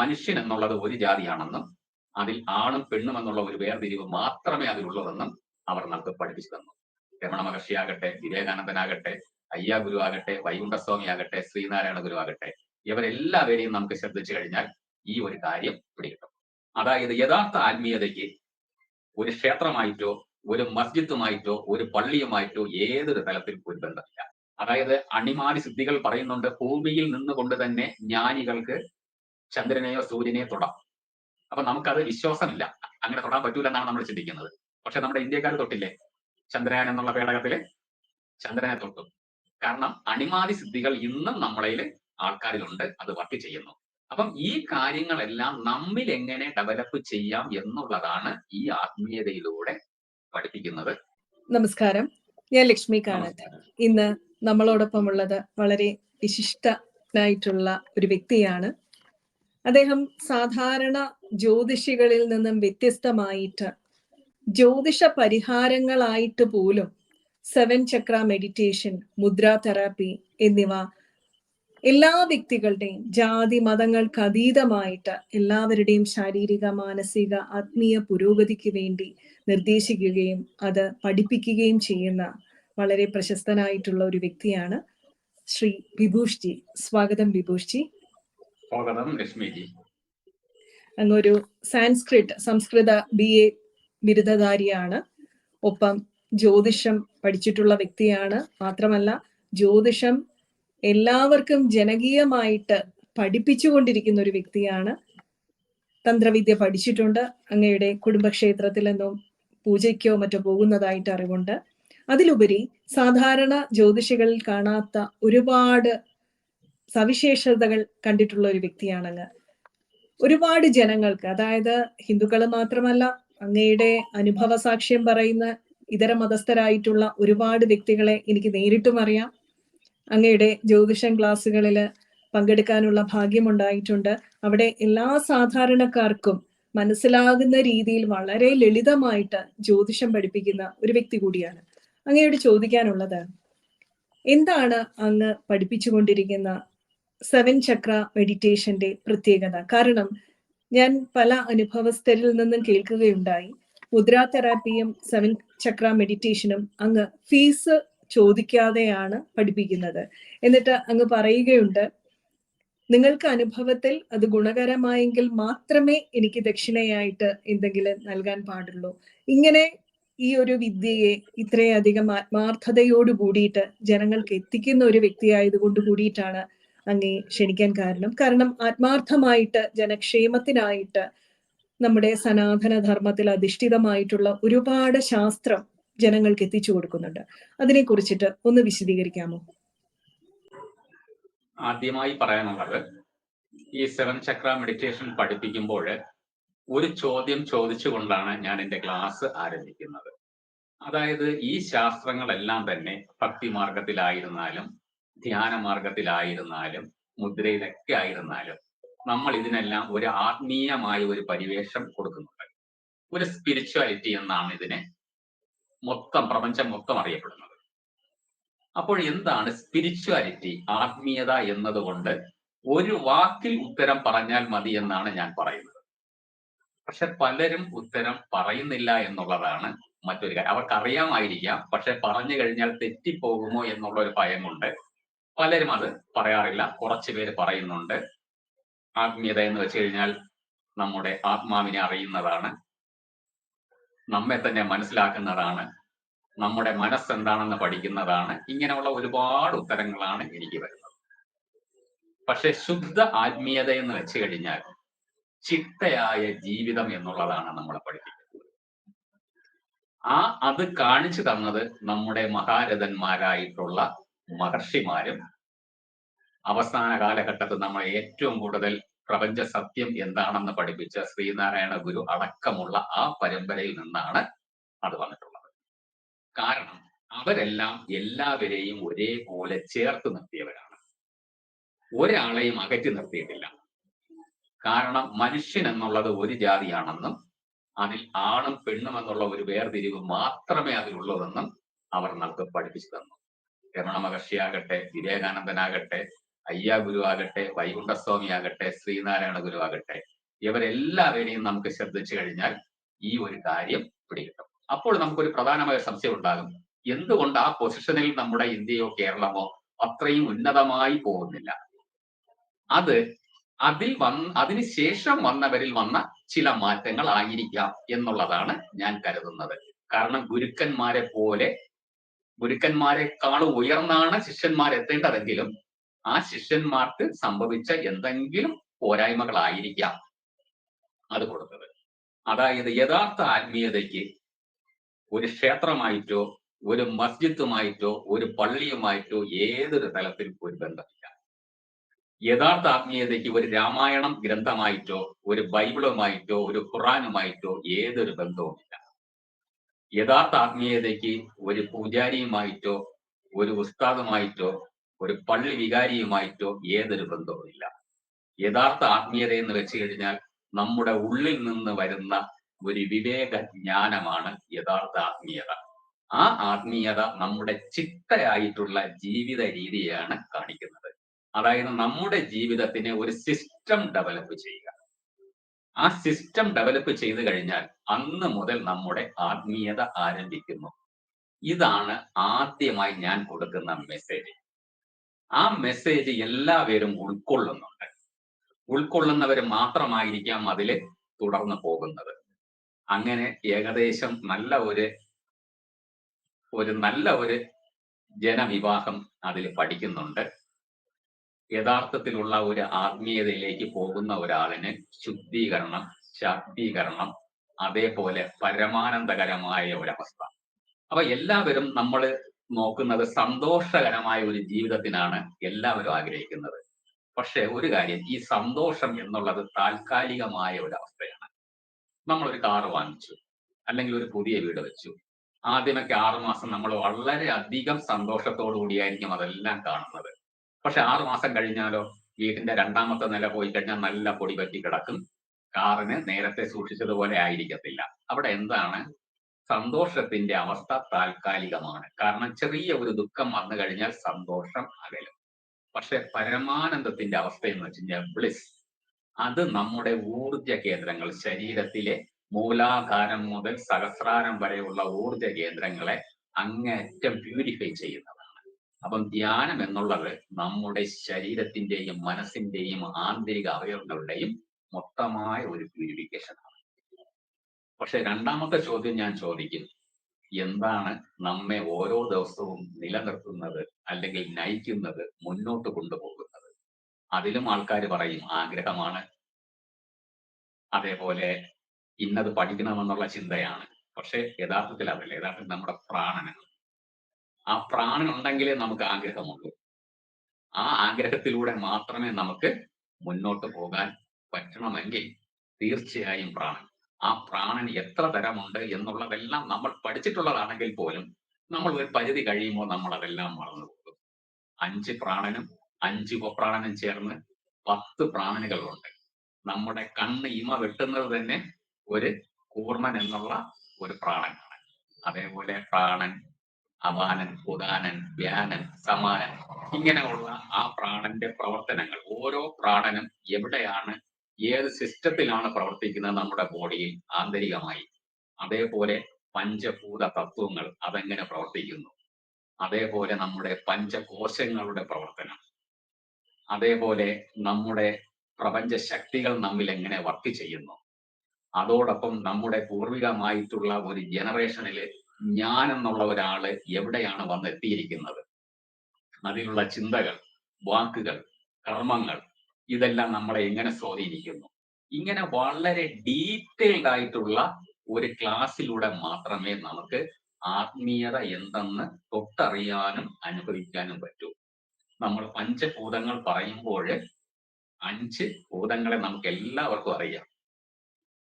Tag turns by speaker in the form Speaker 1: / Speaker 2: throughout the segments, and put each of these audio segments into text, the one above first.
Speaker 1: മനുഷ്യൻ എന്നുള്ളത് ഒരു ജാതിയാണെന്നും അതിൽ ആണും പെണ്ണും എന്നുള്ള ഒരു വേർതിരിവ് മാത്രമേ അതിലുള്ളതെന്നും അവർ നമുക്ക് പഠിപ്പിച്ചു തന്നു. രമണ മഹർഷിയാകട്ടെ വിവേകാനന്ദനാകട്ടെ അയ്യ ഗുരു ആകട്ടെ വൈകുണ്ഠസ്വാമി ആകട്ടെ ശ്രീനാരായണ ഗുരു ആകട്ടെ ഇവരെല്ലാവരെയും നമുക്ക് ശ്രദ്ധിച്ചു കഴിഞ്ഞാൽ ഈ ഒരു കാര്യം പിടികിട്ടും അതായത് യഥാർത്ഥ ആത്മീയതയ്ക്ക് ഒരു ക്ഷേത്രമായിട്ടോ ഒരു മസ്ജിദുമായിട്ടോ ഒരു പള്ളിയുമായിട്ടോ ഏതൊരു തലത്തിൽ ഒരു ബന്ധമില്ല. അതായത് അണിമാലി സിദ്ധികൾ പറയുന്നുണ്ട് ഭൂമിയിൽ നിന്നുകൊണ്ട് തന്നെ ജ്ഞാനികൾക്ക് ചന്ദ്രനെയോ സൂര്യനെയോ തൊടാം. അപ്പൊ നമുക്കത് വിശ്വാസമില്ല. അങ്ങനെ തൊടാൻ പറ്റൂല എന്നാണ് നമ്മൾ ചിന്തിക്കുന്നത്. പക്ഷെ നമ്മുടെ ഇന്ത്യക്കാർ തൊട്ടില്ലേ? ചന്ദ്രയാൻ എന്നുള്ള പേടകത്തിൽ ചന്ദ്രനെ തൊട്ടു. കാരണം അണിമാതി സിദ്ധികൾ ഇന്നും നമ്മളതിൽ ആൾക്കാരിലുണ്ട്. അത് വർക്ക് ചെയ്യുന്നു. അപ്പം ഈ കാര്യങ്ങളെല്ലാം നമ്മിൽ എങ്ങനെ ഡെവലപ്പ് ചെയ്യാം എന്നുള്ളതാണ് ഈ ആത്മീയതയിലൂടെ പഠിപ്പിക്കുന്നത്.
Speaker 2: നമസ്കാരം. ഞാൻ ലക്ഷ്മി കാണത്ത് ഇന്ന് നമ്മളോടൊപ്പം ഉള്ളത് വളരെ വിശിഷ്ടനായിട്ടുള്ള ഒരു വ്യക്തിയാണ്. അദ്ദേഹം സാധാരണ ജ്യോതിഷികളിൽ നിന്നും വ്യത്യസ്തമായിട്ട് ജ്യോതിഷ പരിഹാരങ്ങളായിട്ട് പോലും seven chakra meditation mudra therapy എന്നിവ എല്ലാ വ്യക്തികളുടെയും ജാതി മതങ്ങൾക്ക് അതീതമായിട്ട് എല്ലാവരുടെയും ശാരീരിക മാനസിക ആത്മീയ പുരോഗതിക്ക് വേണ്ടി നിർദ്ദേശിക്കുകയും അത് പഠിപ്പിക്കുകയും ചെയ്യുന്ന വളരെ പ്രശസ്തനായിട്ടുള്ള ഒരു വ്യക്തിയാണ് ശ്രീ വിഭൂഷ് ജി സ്വാഗതം വിഭൂഷ് ജി
Speaker 1: സ്വാഗതം ലക്ഷ്മിജി
Speaker 2: അങ്ങൊരു സാൻസ്ക്രിറ്റ് സംസ്കൃത ബി എ ബിരുദധാരിയാണ്. ഒപ്പം ജ്യോതിഷം പഠിച്ചിട്ടുള്ള വ്യക്തിയാണ്. മാത്രമല്ല ജ്യോതിഷം എല്ലാവർക്കും ജനകീയമായിട്ട് പഠിപ്പിച്ചുകൊണ്ടിരിക്കുന്ന ഒരു വ്യക്തിയാണ്. തന്ത്രവിദ്യ പഠിച്ചിട്ടുണ്ട്. അങ്ങയുടെ കുടുംബക്ഷേത്രത്തിൽ നിന്നും പൂജയ്ക്കോ മറ്റോ പോകുന്നതായിട്ട് അറിവുണ്ട്. അതിലുപരി സാധാരണ ജ്യോതിഷികളിൽ കാണാത്ത ഒരുപാട് സവിശേഷതകൾ കണ്ടിട്ടുള്ള ഒരു വ്യക്തിയാണ് അങ്ങ് ഒരുപാട് ജനങ്ങൾക്ക് അതായത് ഹിന്ദുക്കൾ മാത്രമല്ല അങ്ങയുടെ അനുഭവ സാക്ഷ്യം പറയുന്ന ഇതര മതസ്ഥരായിട്ടുള്ള ഒരുപാട് വ്യക്തികളെ എനിക്ക് നേരിട്ടും അറിയാം. അങ്ങയുടെ ജ്യോതിഷം ക്ലാസ്സുകളിൽ പങ്കെടുക്കാനുള്ള ഭാഗ്യമുണ്ടായിട്ടുണ്ട്. അവിടെ എല്ലാ സാധാരണക്കാർക്കും മനസ്സിലാകുന്ന രീതിയിൽ വളരെ ലളിതമായിട്ട് ജ്യോതിഷം പഠിപ്പിക്കുന്ന ഒരു വ്യക്തി കൂടിയാണ്. അങ്ങയോട് ചോദിക്കാനുള്ളത് എന്താണ് അങ്ങ് പഠിപ്പിച്ചുകൊണ്ടിരിക്കുന്ന സെവൻ ചക്ര മെഡിറ്റേഷന്റെ പ്രത്യേകത. കാരണം ഞാൻ പല അനുഭവസ്ഥരിൽ നിന്നും കേൾക്കുകയുണ്ടായി. മുദ്രാ തെറാപ്പിയും സെവൻ ചക്ര മെഡിറ്റേഷനും അങ്ങ് ഫീസ് ചോദിക്കാതെയാണ് പഠിപ്പിക്കുന്നത്. എന്നിട്ട് അങ്ങ് പറയുകയുണ്ട് നിങ്ങൾക്ക് അനുഭവത്തിൽ അത് ഗുണകരമായെങ്കിൽ മാത്രമേ എനിക്ക് ദക്ഷിണയായിട്ട് എന്തെങ്കിലും നൽകാൻ പാടുള്ളൂ. ഇങ്ങനെ ഈ ഒരു വിദ്യയെ ഇത്രയധികം ആത്മാർത്ഥതയോട് കൂടിയിട്ട് ജനങ്ങൾക്ക് എത്തിക്കുന്ന ഒരു വ്യക്തിയായത് കൊണ്ട് കൂടിയിട്ടാണ് അങ്ങേ ക്ഷണിക്കാൻ കാരണം. കാരണം ആത്മാർത്ഥമായിട്ട് ജനക്ഷേമത്തിനായിട്ട് നമ്മുടെ സനാതന ധർമ്മത്തിൽ അധിഷ്ഠിതമായിട്ടുള്ള ഒരുപാട് ശാസ്ത്രം ജനങ്ങൾക്ക് എത്തിച്ചു കൊടുക്കുന്നുണ്ട്. അതിനെ കുറിച്ചിട്ട് ഒന്ന് വിശദീകരിക്കാമോ?
Speaker 1: ആദ്യമായി പറയാനുള്ളത് ഈ സെവൻ ചക്ര മെഡിറ്റേഷൻ പഠിപ്പിക്കുമ്പോൾ ഒരു ചോദ്യം ചോദിച്ചുകൊണ്ടാണ് ഞാൻ എന്റെ ക്ലാസ് ആരംഭിക്കുന്നത്. അതായത് ഈ ശാസ്ത്രങ്ങളെല്ലാം തന്നെ ഭക്തി മാർഗത്തിലായിരുന്നാലും ധ്യാന മാർഗത്തിലായിരുന്നാലും മുദ്രയിലൊക്കെ ആയിരുന്നാലും നമ്മൾ ഇതിനെല്ലാം ഒരു ആത്മീയമായ ഒരു പരിവേഷം കൊടുക്കുന്നുണ്ട്. ഒരു സ്പിരിച്വാലിറ്റി എന്നാണ് ഇതിനെ മൊത്തം പ്രപഞ്ചം മൊത്തം അറിയപ്പെടുന്നത്. അപ്പോൾ എന്താണ് സ്പിരിച്വാലിറ്റി ആത്മീയത എന്നതുകൊണ്ട് ഒരു വാക്കിൽ ഉത്തരം പറഞ്ഞാൽ മതി എന്നാണ് ഞാൻ പറയുന്നത്. പക്ഷെ പലരും ഉത്തരം പറയുന്നില്ല എന്നുള്ളതാണ് മറ്റൊരു കാര്യം. അവർക്ക് അറിയാമായിരിക്കാം പക്ഷെ പറഞ്ഞു കഴിഞ്ഞാൽ തെറ്റിപ്പോകുമോ എന്നുള്ള ഒരു ഭയമുണ്ട്. പലരും അത് പറയാറില്ല. കുറച്ച് പേര് പറയുന്നുണ്ട്. ആത്മീയത എന്ന് വെച്ച് കഴിഞ്ഞാൽ നമ്മുടെ ആത്മാവിനെ അറിയുന്നതാണ്. നമ്മെ തന്നെ മനസ്സിലാക്കുന്നതാണ്. നമ്മുടെ മനസ്സ് എന്താണെന്ന് പഠിക്കുന്നതാണ്. ഇങ്ങനെയുള്ള ഒരുപാട് ഉത്തരങ്ങളാണ് എനിക്ക് വരുന്നത്. പക്ഷെ ശുദ്ധ ആത്മീയത എന്ന് വെച്ച് കഴിഞ്ഞാൽ ചിട്ടയായ ജീവിതം എന്നുള്ളതാണ് നമ്മളെ പഠിപ്പിക്കുന്നത്. ആ അത് കാണിച്ചു തന്നത് നമ്മുടെ മഹാരഥന്മാരായിട്ടുള്ള മഹർഷിമാരും അവസാന കാലഘട്ടത്തിൽ നമ്മൾ ഏറ്റവും കൂടുതൽ പ്രപഞ്ച സത്യം എന്താണെന്ന് പഠിപ്പിച്ച ശ്രീനാരായണ ഗുരു അടക്കമുള്ള ആ പരമ്പരയിൽ നിന്നാണ് അത് വന്നിട്ടുള്ളത്. കാരണം അവരെല്ലാം എല്ലാവരെയും ഒരേപോലെ ചേർത്ത് നിർത്തിയവരാണ്. ഒരാളെയും അകറ്റി നിർത്തിയിട്ടില്ല. കാരണം മനുഷ്യൻ എന്നുള്ളത് ഒരു ജാതിയാണെന്നും അതിൽ ആണും പെണ്ണും എന്നുള്ള ഒരു വേർതിരിവ് മാത്രമേ അതിലുള്ളതെന്നും അവർ നമുക്ക് പഠിപ്പിച്ചു തന്നു. രമണ മഹർഷിയാകട്ടെ വിവേകാനന്ദനാകട്ടെ അയ്യ ഗുരു ആകട്ടെ വൈകുണ്ഠസ്വാമി ആകട്ടെ ശ്രീനാരായണ ഗുരു ആകട്ടെ ഇവരെല്ലാവരെയും നമുക്ക് ശ്രദ്ധിച്ചു കഴിഞ്ഞാൽ ഈ ഒരു കാര്യം പിടികിട്ടും അപ്പോൾ നമുക്കൊരു പ്രധാനമായ സംശയം ഉണ്ടാകും. എന്തുകൊണ്ട് ആ പൊസിഷനിൽ നമ്മുടെ ഇന്ത്യയോ കേരളമോ അത്രയും ഉന്നതമായി പോകുന്നില്ല? അത് അതിൽ വന്ന് അതിന് ശേഷം വന്നവരിൽ വന്ന ചില മാറ്റങ്ങൾ ആയിരിക്കാം എന്നുള്ളതാണ് ഞാൻ കരുതുന്നത്. കാരണം ഗുരുക്കന്മാരെ പോലെ ഗുരുക്കന്മാരെക്കാളും ഉയർന്നാണ് ശിഷ്യന്മാർ എത്തേണ്ടതെങ്കിലും ആ ശിഷ്യന്മാർക്ക് സംഭവിച്ച എന്തെങ്കിലും പോരായ്മകളായിരിക്കാം അത് കൊടുത്തത്. അതായത് യഥാർത്ഥ ആത്മീയതയ്ക്ക് ഒരു ക്ഷേത്രമായിട്ടോ ഒരു മസ്ജിദുമായിട്ടോ ഒരു പള്ളിയുമായിട്ടോ ഏതൊരു തലത്തിലും ഒരു ബന്ധമില്ല. യഥാർത്ഥ ആത്മീയതയ്ക്ക് ഒരു രാമായണം ഗ്രന്ഥമായിട്ടോ ഒരു ബൈബിളുമായിട്ടോ ഒരു ഖുറാനുമായിട്ടോ ഏതൊരു ബന്ധവുമില്ല. യഥാർത്ഥ ആത്മീയതയ്ക്ക് ഒരു പൂജാരിയുമായിട്ടോ ഒരു ഉസ്താദുമായിട്ടോ ഒരു പള്ളി വികാരിയുമായിട്ടോ ഏതൊരു ബന്ധവുമില്ല യഥാർത്ഥ ആത്മീയത എന്ന് വെച്ച് കഴിഞ്ഞാൽ നമ്മുടെ ഉള്ളിൽ നിന്ന് വരുന്ന ഒരു വിവേക ജ്ഞാനമാണ് യഥാർത്ഥ ആത്മീയത. ആ ആത്മീയത നമ്മുടെ ചിട്ടയായിട്ടുള്ള ജീവിത രീതിയാണ് കാണിക്കുന്നത്. അതായത് നമ്മുടെ ജീവിതത്തിനെ ഒരു സിസ്റ്റം ഡെവലപ്പ് ചെയ്യുക. ആ സിസ്റ്റം ഡെവലപ്പ് ചെയ്തു കഴിഞ്ഞാൽ അന്ന് മുതൽ നമ്മുടെ ആത്മീയത ആരംഭിക്കുന്നു. ഇതാണ് ആദ്യമായി ഞാൻ കൊടുക്കുന്ന മെസ്സേജ് ആ മെസ്സേജ് എല്ലാവരും ഉൾക്കൊള്ളുന്നുണ്ട്. ഉൾക്കൊള്ളുന്നവർ മാത്രമായിരിക്കാം അതിൽ തുടർന്ന് പോകുന്നത്. അങ്ങനെ ഏകദേശം നല്ല ഒരു ഒരു നല്ല ഒരു ജനവിവാഹം അതിൽ പഠിക്കുന്നുണ്ട്. യഥാർത്ഥത്തിലുള്ള ഒരു ആത്മീയതയിലേക്ക് പോകുന്ന ഒരാളിന് ശുദ്ധീകരണം ശാക്തീകരണം അതേപോലെ പരമാനന്ദകരമായ ഒരവസ്ഥ. അപ്പൊ എല്ലാവരും നമ്മൾ നോക്കുന്നത് സന്തോഷകരമായ ഒരു ജീവിതത്തിനാണ് എല്ലാവരും ആഗ്രഹിക്കുന്നത്. പക്ഷെ ഒരു കാര്യം ഈ സന്തോഷം എന്നുള്ളത് താൽക്കാലികമായ ഒരു അവസ്ഥയാണ് നമ്മൾ ഒരു കാറ് വാങ്ങിച്ചു അല്ലെങ്കിൽ ഒരു പുതിയ വീട് വെച്ചു. ആദ്യമൊക്കെ ആറുമാസം നമ്മൾ വളരെ അധികം സന്തോഷത്തോടു കൂടിയായിരിക്കും അതെല്ലാം കാണുന്നത്. പക്ഷെ ആറു മാസം കഴിഞ്ഞാലോ വീടിന്റെ രണ്ടാമത്തെ നില പോയി കഴിഞ്ഞാൽ നല്ല പൊടി പറ്റി കിടക്കും. കാറിന് നേരത്തെ സൂക്ഷിച്ചതുപോലെ ആയിരിക്കത്തില്ല. അവിടെ എന്താണ്? സന്തോഷത്തിന്റെ അവസ്ഥ താൽക്കാലികമാണ്. കാരണം ചെറിയ ഒരു ദുഃഖം വന്നു കഴിഞ്ഞാൽ സന്തോഷം അകലും. പക്ഷെ പരമാനന്ദത്തിന്റെ അവസ്ഥ എന്ന് വെച്ച് കഴിഞ്ഞാൽ ബ്ലിസ് അത് നമ്മുടെ ഊർജ കേന്ദ്രങ്ങൾ ശരീരത്തിലെ മൂലാധാരം മുതൽ സഹസ്രാരം വരെയുള്ള ഊർജ കേന്ദ്രങ്ങളെ അങ്ങേറ്റം പ്യൂരിഫൈ ചെയ്യുന്നതാണ് അപ്പം ധ്യാനം എന്നുള്ളത് നമ്മുടെ ശരീരത്തിന്റെയും മനസ്സിന്റെയും ആന്തരിക അവയവങ്ങളുടെയും മൊത്തമായ ഒരു പ്യൂരിഫിക്കേഷൻ ആണ്. പക്ഷെ രണ്ടാമത്തെ ചോദ്യം ഞാൻ ചോദിക്കുന്നു. എന്താണ് നമ്മെ ഓരോ ദിവസവും നിലനിർത്തുന്നത് അല്ലെങ്കിൽ നയിക്കുന്നത് മുന്നോട്ട് കൊണ്ടുപോകുന്നത്? അതിലും ആൾക്കാർ പറയും ആഗ്രഹമാണ്. അതേപോലെ ഇന്നത് പഠിക്കണമെന്നുള്ള ചിന്തയാണ്. പക്ഷെ യഥാർത്ഥത്തിൽ അതല്ല. യഥാർത്ഥത്തിൽ നമ്മുടെ പ്രാണനാണ് ആ പ്രാണൻ ഉണ്ടെങ്കിലേ നമുക്ക് ആഗ്രഹമുള്ളൂ. ആ ആഗ്രഹത്തിലൂടെ മാത്രമേ നമുക്ക് മുന്നോട്ട് പോകാൻ പറ്റണമെങ്കിൽ തീർച്ചയായും പ്രാണൻ. ആ പ്രാണൻ എത്ര തരമുണ്ട് എന്നുള്ളതെല്ലാം നമ്മൾ പഠിച്ചിട്ടുള്ളതാണെങ്കിൽ പോലും നമ്മൾ ഒരു പരിധി കഴിയുമ്പോൾ നമ്മൾ അതെല്ലാം മറന്നു പോകും. അഞ്ച് പ്രാണനും അഞ്ച് ഉപപ്രാണനും ചേർന്ന് പത്ത് പ്രാണനുകളുണ്ട്. നമ്മുടെ കണ്ണ് ഇമ വെട്ടുന്നത് തന്നെ ഒരു കൂർമൻ എന്നുള്ള ഒരു പ്രാണനാണ്. അതേപോലെ പ്രാണൻ അപാനൻ ഉദാനൻ വ്യാനൻ സമാനൻ ഇങ്ങനെയുള്ള ആ പ്രാണന്റെ പ്രവർത്തനങ്ങൾ. ഓരോ പ്രാണനും എവിടെയാണ് ഏത് സിസ്റ്റത്തിലാണ് പ്രവർത്തിക്കുന്നത് നമ്മുടെ ബോഡിയിൽ ആന്തരികമായി. അതേപോലെ പഞ്ചഭൂത തത്വങ്ങൾ അതെങ്ങനെ പ്രവർത്തിക്കുന്നു? അതേപോലെ നമ്മുടെ പഞ്ചകോശങ്ങളുടെ പ്രവർത്തനം. അതേപോലെ നമ്മുടെ പ്രപഞ്ച ശക്തികൾ നമ്മിൽ എങ്ങനെ വർക്ക് ചെയ്യുന്നു? അതോടൊപ്പം നമ്മുടെ പൂർവികമായിട്ടുള്ള ഒരു ജനറേഷനിൽ ഞാൻ എന്നുള്ള ഒരാൾ എവിടെയാണ് വന്നെത്തിയിരിക്കുന്നത്? അതിലുള്ള ചിന്തകൾ വാക്കുകൾ കർമ്മങ്ങൾ ഇതെല്ലാം നമ്മളെ എങ്ങനെ സ്വാധീനിക്കുന്നു? ഇങ്ങനെ വളരെ ഡീറ്റെയിൽഡ് ആയിട്ടുള്ള ഒരു ക്ലാസ്സിലൂടെ മാത്രമേ നമുക്ക് ആത്മീയത എന്തെന്ന് തൊട്ടറിയാനും അനുഭവിക്കാനും പറ്റൂ. നമ്മൾ പഞ്ചഭൂതങ്ങൾ പറയുമ്പോൾ അഞ്ച് ഭൂതങ്ങളെ നമുക്ക് എല്ലാവർക്കും അറിയാം.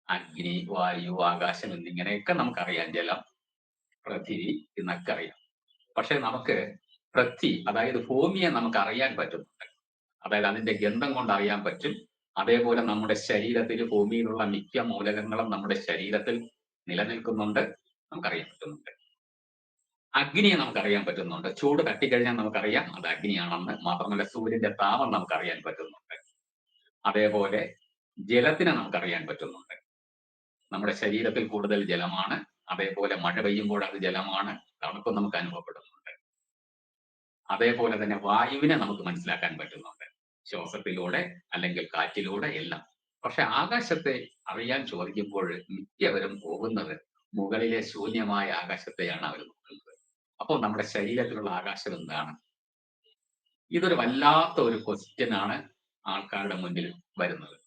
Speaker 1: അഗ്നി വായു ആകാശം എന്നിങ്ങനെയൊക്കെ നമുക്കറിയാം ജലം. പൃഥിവി എന്നൊക്കെ അറിയാം പക്ഷെ നമുക്ക് പൃഥ്വി അതായത് ഭൂമിയെ നമുക്ക് അറിയാൻ പറ്റുന്നുണ്ട്. അതായത് അതിന്റെ ഗന്ധം കൊണ്ട് അറിയാൻ പറ്റും. അതേപോലെ നമ്മുടെ ശരീരത്തിൽ ഭൂമിയിലുള്ള മിക്ക മൂലകങ്ങളും നമ്മുടെ ശരീരത്തിൽ നിലനിൽക്കുന്നുണ്ട്. നമുക്കറിയാൻ പറ്റുന്നുണ്ട്. അഗ്നിയെ നമുക്കറിയാൻ പറ്റുന്നുണ്ട്. ചൂട് തട്ടിക്കഴിഞ്ഞാൽ നമുക്കറിയാം അത് അഗ്നിയാണെന്ന്. മാത്രമല്ല സൂര്യന്റെ താപം നമുക്കറിയാൻ പറ്റുന്നുണ്ട്. അതേപോലെ ജലത്തിനെ നമുക്കറിയാൻ പറ്റുന്നുണ്ട്. നമ്മുടെ ശരീരത്തിൽ കൂടുതൽ ജലമാണ്. അതേപോലെ മഴ പെയ്യുമ്പോൾ അത് ജലമാണ്. തണുപ്പ് നമുക്ക് അനുഭവപ്പെടുന്നുണ്ട്. അതേപോലെ തന്നെ വായുവിനെ നമുക്ക് മനസ്സിലാക്കാൻ പറ്റുന്നുണ്ട്. ശ്വാസത്തിലൂടെ അല്ലെങ്കിൽ കാറ്റിലൂടെ എല്ലാം. പക്ഷെ ആകാശത്തെ അറിയാൻ ചോദിക്കുമ്പോൾ മിക്കവരും പോകുന്നത് മുകളിലെ ശൂന്യമായ ആകാശത്തെയാണ് അവർ നോക്കുന്നത്. അപ്പോൾ നമ്മുടെ ശരീരത്തിലുള്ള ആകാശം എന്താണ്? ഇതൊരു വല്ലാത്ത ഒരു ക്വസ്റ്റ്യൻ ആണ് ആൾക്കാരുടെ മുന്നിൽ വരുന്നത്.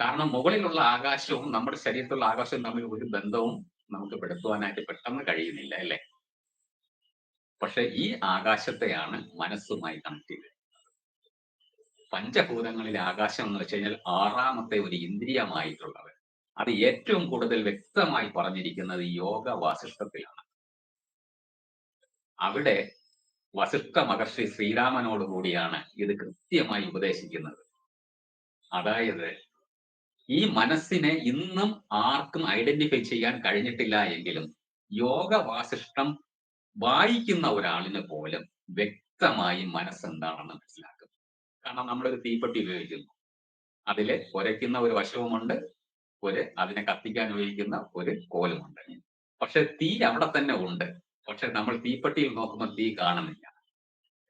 Speaker 1: കാരണം മുകളിലുള്ള ആകാശവും നമ്മുടെ ശരീരത്തിലുള്ള ആകാശവും തമ്മിൽ ഒരു ബന്ധവും നമുക്ക് പെടുത്തുവാനായിട്ട് പെട്ടെന്ന് കഴിയുന്നില്ല അല്ലേ? പക്ഷെ ഈ ആകാശത്തെയാണ് മനസ്സുമായി കണക്ട് ചെയ്തത്. പഞ്ചഭൂതങ്ങളിൽ ആകാശം എന്ന് വെച്ച് കഴിഞ്ഞാൽ ആറാമത്തെ ഒരു ഇന്ദ്രിയമായിട്ടുള്ളത് അത് ഏറ്റവും കൂടുതൽ വ്യക്തമായി പറഞ്ഞിരിക്കുന്നത് യോഗ വാസിഷ്ഠത്തിലാണ്. അവിടെ വസിഷ്ഠ മഹർഷി ശ്രീരാമനോട് കൂടിയാണ് ഇത് കൃത്യമായി ഉപദേശിക്കുന്നത്. അതായത് ഈ മനസ്സിനെ ഇന്നും ആർക്കും ഐഡന്റിഫൈ ചെയ്യാൻ കഴിഞ്ഞിട്ടില്ല എങ്കിലും യോഗ വാസിഷ്ടം വായിക്കുന്ന ഒരാളിന് പോലും വ്യക്തമായി മനസ്സെന്താണെന്ന് മനസ്സിലാക്കും. കാരണം നമ്മളൊരു തീപ്പെട്ടി ഉപയോഗിക്കുന്നു. അതിൽ കുരയ്ക്കുന്ന ഒരു വശവുമുണ്ട് ഒരു അതിനെ കത്തിക്കാൻ ഉപയോഗിക്കുന്ന ഒരു കോലുമുണ്ട്. പക്ഷെ തീ അവിടെ തന്നെ ഉണ്ട്. പക്ഷെ നമ്മൾ തീപ്പെട്ടിയിൽ നോക്കുമ്പോൾ തീ കാണുന്നില്ല.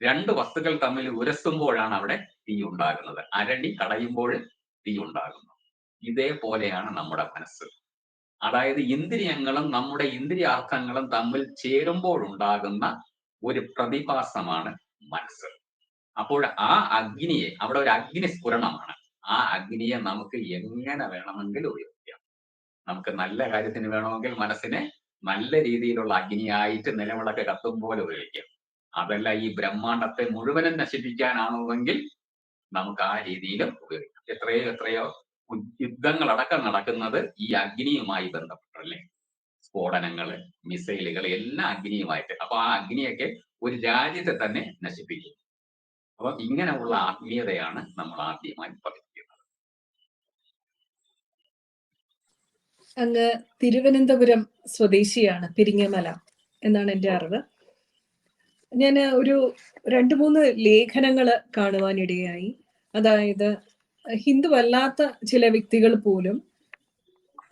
Speaker 1: രണ്ട് വസ്തുക്കൾ തമ്മിൽ ഉരസുമ്പോഴാണ് അവിടെ തീ ഉണ്ടാകുന്നത്. അരണി കടയുമ്പോൾ തീ ഉണ്ടാകുന്നു. ഇതേപോലെയാണ് നമ്മുടെ മനസ്സ്. അതായത് ഇന്ദ്രിയങ്ങളും നമ്മുടെ ഇന്ദ്രിയാർത്ഥങ്ങളും തമ്മിൽ ചേരുമ്പോൾ ഉണ്ടാകുന്ന ഒരു പ്രതിഭാസമാണ് മനസ്സ്. അപ്പോൾ ആ അഗ്നിയെ അവിടെ ഒരു അഗ്നി സ്ഫുരണമാണ്. ആ അഗ്നിയെ നമുക്ക് എങ്ങനെ വേണമെങ്കിൽ ഉപയോഗിക്കാം. നമുക്ക് നല്ല കാര്യത്തിന് വേണമെങ്കിൽ മനസ്സിനെ നല്ല രീതിയിലുള്ള അഗ്നിയായിട്ട് നിലവിളക്ക് കത്തും പോലെ ഉപയോഗിക്കാം. അതല്ല ഈ ബ്രഹ്മാണ്ടത്തെ മുഴുവനും നശിപ്പിക്കാനാണെങ്കിൽ നമുക്ക് ആ രീതിയിലും ഉപയോഗിക്കാം. എത്രയോ എത്രയോ യുദ്ധങ്ങളടക്കം നടക്കുന്നത് ഈ അഗ്നിയുമായി ബന്ധപ്പെട്ടല്ലേ സ്ഫോടനങ്ങൾ മിസൈലുകൾ എല്ലാം അഗ്നിയുമായിട്ട്. അപ്പൊ ആ അഗ്നിയൊക്കെ ഒരു രാജ്യത്തെ തന്നെ നശിപ്പിക്കും അപ്പൊ ഇങ്ങനെയുള്ള ആത്മീയതയാണ് നമ്മൾ ആദ്യമായി പഠിക്കുന്നത്
Speaker 2: അങ്ങ് തിരുവനന്തപുരം സ്വദേശിയാണ് പിരിങ്ങമല എന്നാണ് എന്റെ അറിവ്. ഞാൻ ഒരു രണ്ട് മൂന്ന് ലേഖനങ്ങൾ കാണുവാനിടയായി. അതായത് ഹിന്ദുവല്ലാത്ത ചില വ്യക്തികൾ പോലും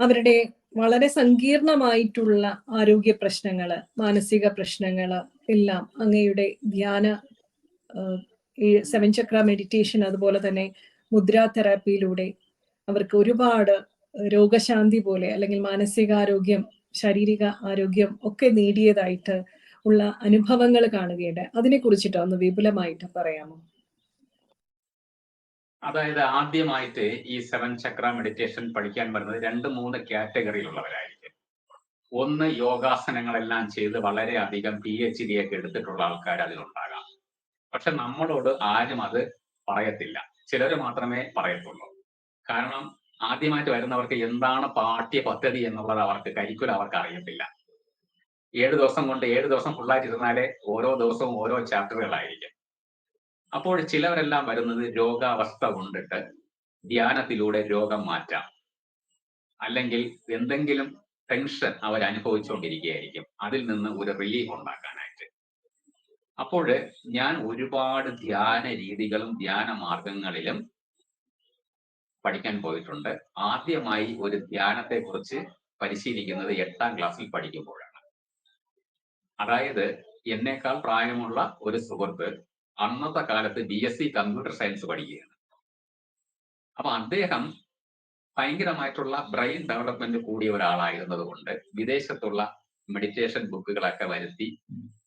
Speaker 2: അവരുടെ വളരെ സങ്കീർണമായിട്ടുള്ള ആരോഗ്യ പ്രശ്നങ്ങൾ മാനസിക പ്രശ്നങ്ങൾ എല്ലാം അങ്ങയുടെ ധ്യാന സെവൻ ചക്ര മെഡിറ്റേഷൻ അതുപോലെ തന്നെ മുദ്രാ തെറാപ്പിയിലൂടെ അവർക്ക് ഒരുപാട് രോഗശാന്തി പോലെ അല്ലെങ്കിൽ മാനസികാരോഗ്യം ശാരീരിക ആരോഗ്യം ഒക്കെ നേടിയതായിട്ട് ഉള്ള അനുഭവങ്ങൾ കാണുകയുണ്ട് അതിനെ കുറിച്ചിട്ട് ഒന്ന് വിപുലമായിട്ട് പറയാമോ?
Speaker 1: അതായത് ആദ്യമായിട്ട് ഈ സെവൻ ചക്ര മെഡിറ്റേഷൻ പഠിക്കാൻ വരുന്നത് രണ്ട് മൂന്ന് കാറ്റഗറിയിലുള്ളവരായിരിക്കും ഒന്ന് യോഗാസനങ്ങളെല്ലാം ചെയ്ത് വളരെയധികം പി എച്ച് ഡി ഒക്കെ എടുത്തിട്ടുള്ള ആൾക്കാർ അതിലുണ്ടാകാം. പക്ഷെ നമ്മളോട് ആരും അത് പറയത്തില്ല. ചിലർ മാത്രമേ പറയത്തുള്ളൂ. കാരണം ആദ്യമായിട്ട് വരുന്നവർക്ക് എന്താണ് പാഠ്യ പദ്ധതി എന്നുള്ളത് അവർക്ക് കരിക്കുലം അവർക്ക് അറിയത്തില്ല. ഏഴ് ദിവസം കൊണ്ട് ഏഴ് ദിവസം ഫുള്ളായിട്ട് ഇരുന്നാലേ ഓരോ ദിവസവും ഓരോ ചാപ്റ്ററുകളായിരിക്കും അപ്പോൾ ചിലവരെല്ലാം വരുന്നത് രോഗാവസ്ഥ കൊണ്ടിട്ട് ധ്യാനത്തിലൂടെ രോഗം മാറ്റാം. അല്ലെങ്കിൽ എന്തെങ്കിലും ടെൻഷൻ അവർ അനുഭവിച്ചുകൊണ്ടിരിക്കുകയായിരിക്കും അതിൽ നിന്ന് ഒരു റിലീഫ് ഉണ്ടാക്കാനായിട്ട്. അപ്പോൾ ഞാൻ ഒരുപാട് ധ്യാന രീതികളും ധ്യാന മാർഗങ്ങളിലും പഠിക്കാൻ പോയിട്ടുണ്ട്. ആദ്യമായി ഒരു ധ്യാനത്തെ കുറിച്ച് പരിശീലിക്കുന്നത് എട്ടാം ക്ലാസ്സിൽ പഠിക്കുമ്പോഴാണ്. അതായത് എന്നേക്കാൾ പ്രായമുള്ള ഒരു സുഹൃത്ത് അന്നത്തെ കാലത്ത് B S C computer science പഠിക്കുകയാണ്. അപ്പൊ അദ്ദേഹം ഭയങ്കരമായിട്ടുള്ള ബ്രെയിൻ ഡെവലപ്മെന്റ് കൂടിയ ഒരാളായിരുന്നത് കൊണ്ട് വിദേശത്തുള്ള മെഡിറ്റേഷൻ ബുക്കുകളൊക്കെ വരുത്തി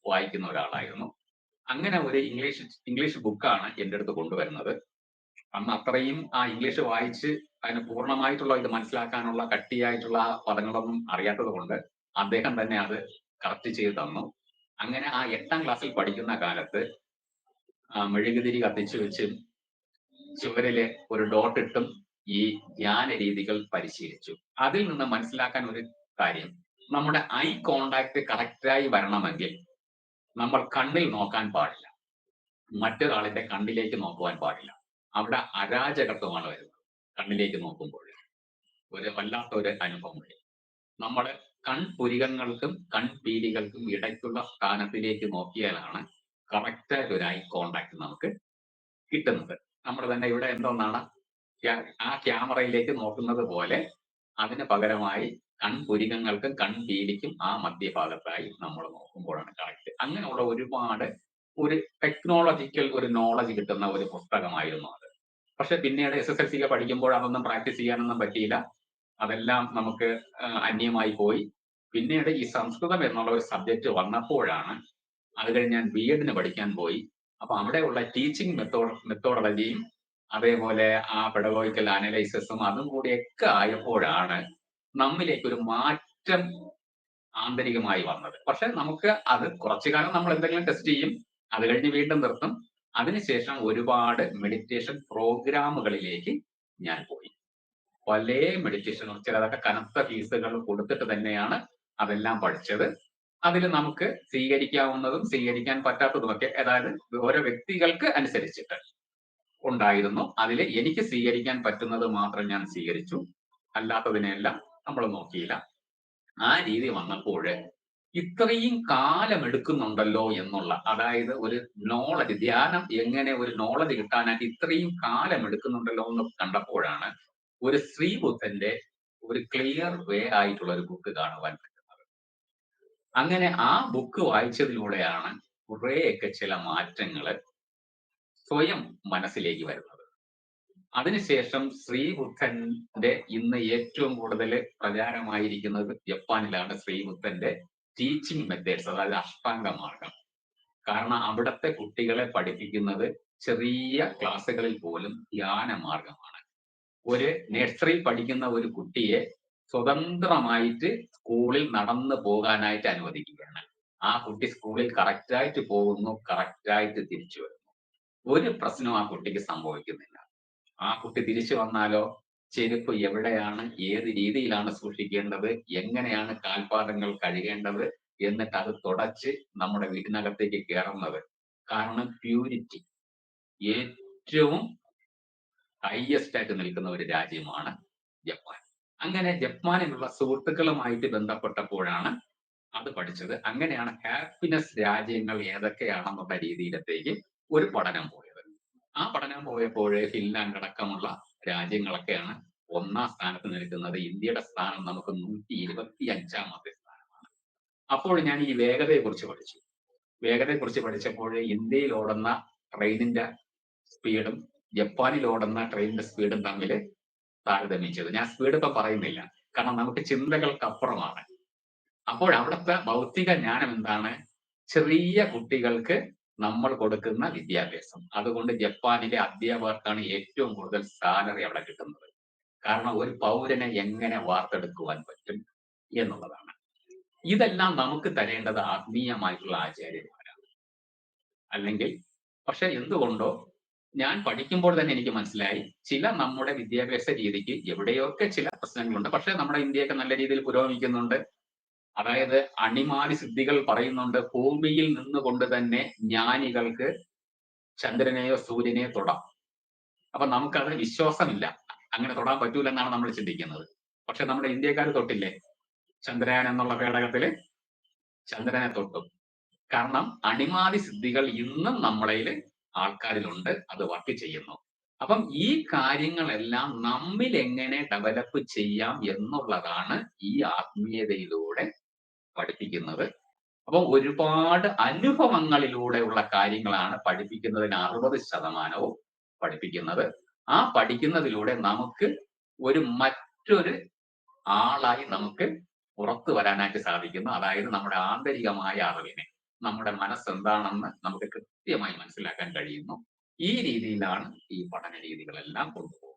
Speaker 1: വായിക്കുന്ന ഒരാളായിരുന്നു. അങ്ങനെ ഒരു ഇംഗ്ലീഷ് ഇംഗ്ലീഷ് ബുക്കാണ് എന്റെ അടുത്ത് കൊണ്ടുവരുന്നത്. അന്ന് അത്രയും ആ ഇംഗ്ലീഷ് വായിച്ച് അതിന് പൂർണമായിട്ടുള്ള ഇത് മനസ്സിലാക്കാനുള്ള കട്ടിയായിട്ടുള്ള പദങ്ങളൊന്നും അറിയാത്തത് കൊണ്ട് അദ്ദേഹം തന്നെ അത് കറക്റ്റ് ചെയ്ത് തന്നു. അങ്ങനെ ആ എട്ടാം ക്ലാസ്സിൽ പഠിക്കുന്ന കാലത്ത് മെഴുകുതിരി കത്തിച്ചു വെച്ച് ചുവരിൽ ഒരു ഡോട്ട് ഇട്ടും ഈ ധ്യാന രീതികൾ പരിശീലിച്ചു. അതിൽ നിന്ന് മനസ്സിലാക്കാൻ ഒരു കാര്യം. നമ്മുടെ ഐ കോണ്ടാക്ട് കറക്റ്റായി വരണമെങ്കിൽ നമ്മൾ കണ്ണിൽ നോക്കാൻ പാടില്ല. മറ്റൊരാളിന്റെ കണ്ണിലേക്ക് നോക്കുവാൻ പാടില്ല. അവിടെ അരാജകത്വമാണ് വരുന്നത്. കണ്ണിലേക്ക് നോക്കുമ്പോൾ. ഒരു വല്ലാത്ത ഒരു അനുഭവം വഴി നമ്മൾ കൺപുരികങ്ങൾക്കും കൺപീലികൾക്കും ഇടയ്ക്കുള്ള സ്ഥാനത്തിലേക്ക് നോക്കിയാലാണ് കറക്റ്റ് ആയിട്ട് ഒരു ഐ കോണ്ടാക്ട് നമുക്ക് കിട്ടുന്നത് നമ്മൾ തന്നെ ഇവിടെ എന്തോന്നാണ്? ആ ക്യാമറയിലേക്ക് നോക്കുന്നത് പോലെ അതിന് പകരമായി കൺപുരികങ്ങൾക്കും കൺപീലിക്കും ആ മധ്യഭാഗത്തായി നമ്മൾ നോക്കുമ്പോഴാണ് കറക്റ്റ് അങ്ങനെയുള്ള ഒരുപാട് ഒരു ടെക്നോളജിക്കൽ ഒരു നോളജ് കിട്ടുന്ന ഒരു പുസ്തകമായിരുന്നു അത്. പക്ഷെ പിന്നീട് എസ് എസ് എൽ സി ഒക്കെ പഠിക്കുമ്പോൾ അതൊന്നും പ്രാക്ടീസ് ചെയ്യാനൊന്നും പറ്റിയില്ല. അതെല്ലാം നമുക്ക് അന്യമായി പോയി. പിന്നീട് ഈ സംസ്കൃതം എന്നുള്ള ഒരു സബ്ജക്റ്റ് വന്നപ്പോഴാണ് അത് കഴിഞ്ഞ് ഞാൻ ബി എഡിന് പഠിക്കാൻ പോയി. അപ്പൊ അവിടെയുള്ള ടീച്ചിങ് മെത്തോഡ് മെത്തോഡോളജിയും അതേപോലെ ആ പെഡഗോയിക്കൽ അനലൈസിസും അതും കൂടിയൊക്കെ ആയപ്പോഴാണ് നമ്മിലേക്ക് ഒരു മാറ്റം ആന്തരികമായി വന്നത്. പക്ഷെ നമുക്ക് അത് കുറച്ചു കാലം നമ്മൾ എന്തെങ്കിലും ടെസ്റ്റ് ചെയ്യും അത് കഴിഞ്ഞ് വീണ്ടും നിർത്തും. അതിനുശേഷം ഒരുപാട് മെഡിറ്റേഷൻ പ്രോഗ്രാമുകളിലേക്ക് ഞാൻ പോയി. പല മെഡിറ്റേഷനും ചിലതൊക്കെ കനത്ത ഫീസുകൾ കൊടുത്തിട്ട് തന്നെയാണ് അതെല്ലാം പഠിച്ചത്. അതിൽ നമുക്ക് സ്വീകരിക്കാവുന്നതും സ്വീകരിക്കാൻ പറ്റാത്തതുമൊക്കെ അതായത് ഓരോ വ്യക്തികൾക്ക് അനുസരിച്ചിട്ട് ഉണ്ടായിരുന്നു. അതിൽ എനിക്ക് സ്വീകരിക്കാൻ പറ്റുന്നത് മാത്രം ഞാൻ സ്വീകരിച്ചു. അല്ലാത്തതിനെല്ലാം നമ്മൾ നോക്കിയില്ല. ആ രീതി വന്നപ്പോൾ ഇത്രയും കാലം എടുക്കുന്നുണ്ടല്ലോ എന്നുള്ള അതായത് ഒരു നോളജ് ധ്യാനം എങ്ങനെ ഒരു നോളജ് കിട്ടാനായിട്ട് ഇത്രയും കാലം എടുക്കുന്നുണ്ടല്ലോ എന്ന് കണ്ടപ്പോഴാണ് ഒരു ശ്രീബുദ്ധന്റെ ഒരു ക്ലിയർ വേ ആയിട്ടുള്ള ഒരു ബുക്ക് കാണുവാൻ അങ്ങനെ ആ ബുക്ക് വായിച്ചതിലൂടെയാണ് കുറേയൊക്കെ ചില മാറ്റങ്ങൾ സ്വയം മനസ്സിലേക്ക് വരുന്നത്. അതിനുശേഷം ശ്രീബുദ്ധന്റെ ഇന്ന് ഏറ്റവും കൂടുതൽ പ്രചാരമായിരിക്കുന്നത് ജപ്പാനിലാണ് ശ്രീബുദ്ധന്റെ ടീച്ചിങ് മെത്തേഡ്സ് അതായത് അഷ്ടാംഗ മാർഗം കാരണം അവിടുത്തെ കുട്ടികളെ പഠിപ്പിക്കുന്നത് ചെറിയ ക്ലാസ്സുകളിൽ പോലും ധ്യാന മാർഗമാണ് ഒരു നഴ്സറിയിൽ പഠിക്കുന്ന ഒരു കുട്ടിയെ സ്വതന്ത്രമായിട്ട് സ്കൂളിൽ നടന്നു പോകാനായിട്ട് അനുവദിക്കുകയാണ്. ആ കുട്ടി സ്കൂളിൽ കറക്റ്റായിട്ട് പോകുന്നു കറക്റ്റായിട്ട് തിരിച്ചു വരുന്നു. ഒരു പ്രശ്നവും ആ കുട്ടിക്ക് സംഭവിക്കുന്നില്ല. ആ കുട്ടി തിരിച്ചു വന്നാലോ? ചെരുപ്പ് എവിടെയാണ്? ഏത് രീതിയിലാണ് സൂക്ഷിക്കേണ്ടത്? എങ്ങനെയാണ് കാൽപാദങ്ങൾ കഴുകേണ്ടത്? എന്നിട്ട് അത് തുടച്ച് നമ്മുടെ വീടിനകത്തേക്ക് കയറുന്നത് കാരണം പ്യൂരിറ്റി ഏറ്റവും ഹയസ്റ്റ് ആയിട്ട് നിൽക്കുന്ന ഒരു രാജ്യമാണ് ജപ്പാൻ. അങ്ങനെ ജപ്പാനിലുള്ള സുഹൃത്തുക്കളുമായിട്ട് ബന്ധപ്പെട്ടപ്പോഴാണ് അത് പഠിച്ചത്. അങ്ങനെയാണ് ഹാപ്പിനെസ് രാജ്യങ്ങൾ ഏതൊക്കെയാണെന്നുള്ള രീതിയിലത്തേക്ക് ഒരു പഠനം പോയത്. ആ പഠനം പോയപ്പോഴേ ഫിൻലാൻഡ് അടക്കമുള്ള രാജ്യങ്ങളൊക്കെയാണ് ഒന്നാം സ്ഥാനത്ത് നിൽക്കുന്നത്. ഇന്ത്യയുടെ സ്ഥാനം നമുക്ക് നൂറ്റി ഇരുപത്തി അഞ്ചാമത്തെ സ്ഥാനമാണ്. അപ്പോൾ ഞാൻ ഈ വേഗതയെ കുറിച്ച് പഠിച്ചു. വേഗതയെ കുറിച്ച് പഠിച്ചപ്പോൾ ഇന്ത്യയിൽ ഓടുന്ന ട്രെയിനിന്റെ സ്പീഡും ജപ്പാനിൽ ഓടുന്ന ട്രെയിനിന്റെ സ്പീഡും തമ്മിൽ താരതമ്യം ചെയ്തു. ഞാൻ സ്പീഡ് ഇപ്പൊ പറയുന്നില്ല. കാരണം നമുക്ക് ചിന്തകൾക്കപ്പുറമാണ്. അപ്പോൾ അവിടുത്തെ ഭൗതിക ജ്ഞാനം എന്താണ്? ചെറിയ കുട്ടികൾക്ക് നമ്മൾ കൊടുക്കുന്ന വിദ്യാഭ്യാസം. അതുകൊണ്ട് ജപ്പാനിലെ അധ്യാപകർക്കാണ് ഏറ്റവും കൂടുതൽ സാലറി അവിടെ കിട്ടുന്നത്. കാരണം ഒരു പൗരനെ എങ്ങനെ വാർത്തെടുക്കുവാൻ പറ്റും എന്നുള്ളതാണ്. ഇതെല്ലാം നമുക്ക് തരേണ്ടത് ആത്മീയമായിട്ടുള്ള ആചാര്യന്മാരാണ്. അല്ലെങ്കിൽ പക്ഷെ എന്തുകൊണ്ടോ ഞാൻ പഠിക്കുമ്പോൾ തന്നെ എനിക്ക് മനസ്സിലായി ചില നമ്മുടെ വിദ്യാഭ്യാസ രീതിക്ക് എവിടെയൊക്കെ ചില പ്രശ്നങ്ങളുണ്ട്. പക്ഷെ നമ്മുടെ ഇന്ത്യയൊക്കെ നല്ല രീതിയിൽ പുരോഗമിക്കുന്നുണ്ട്. അതായത് അണിമാലി സിദ്ധികൾ പറയുന്നുണ്ട് ഭൂമിയിൽ നിന്നുകൊണ്ട് തന്നെ ജ്ഞാനികൾക്ക് ചന്ദ്രനെയോ സൂര്യനെയോ തൊടാം. അപ്പൊ നമുക്കത് വിശ്വാസമില്ല. അങ്ങനെ തൊടാൻ പറ്റൂലെന്നാണ് നമ്മൾ ചിന്തിക്കുന്നത്. പക്ഷെ നമ്മുടെ ഇന്ത്യക്കാർ തൊട്ടില്ലേ? ചന്ദ്രയാൻ എന്നുള്ള പേടകത്തിൽ ചന്ദ്രനെ തൊട്ടു. കാരണം അണിമാതി സിദ്ധികൾ ഇന്നും നമ്മളതിൽ ആൾക്കാരിലുണ്ട് അത് വർക്ക് ചെയ്യുന്നു. അപ്പം ഈ കാര്യങ്ങളെല്ലാം നമ്മിൽ എങ്ങനെ ഡെവലപ്പ് ചെയ്യാം എന്നുള്ളതാണ് ഈ ആത്മീയതയിലൂടെ പഠിപ്പിക്കുന്നത്. അപ്പം ഒരുപാട് അനുഭവങ്ങളിലൂടെയുള്ള കാര്യങ്ങളാണ് പഠിപ്പിക്കുന്നതിന് അറുപത് ശതമാനവും പഠിപ്പിക്കുന്നത്. ആ പഠിക്കുന്നതിലൂടെ നമുക്ക് ഒരു മറ്റൊരു ആളായി നമുക്ക് പുറത്തു വരാനായിട്ട് സാധിക്കുന്നു. അതായത് നമ്മുടെ ആന്തരികമായ അറിവിനെ. നമ്മുടെ മനസ്സ് എന്താണെന്ന് നമുക്ക് കൃത്യമായി മനസ്സിലാക്കാൻ കഴിയുന്നു. ഈ രീതിയിലാണ് ഈ പഠന രീതികളെല്ലാം കൊണ്ടുപോകുന്നത്.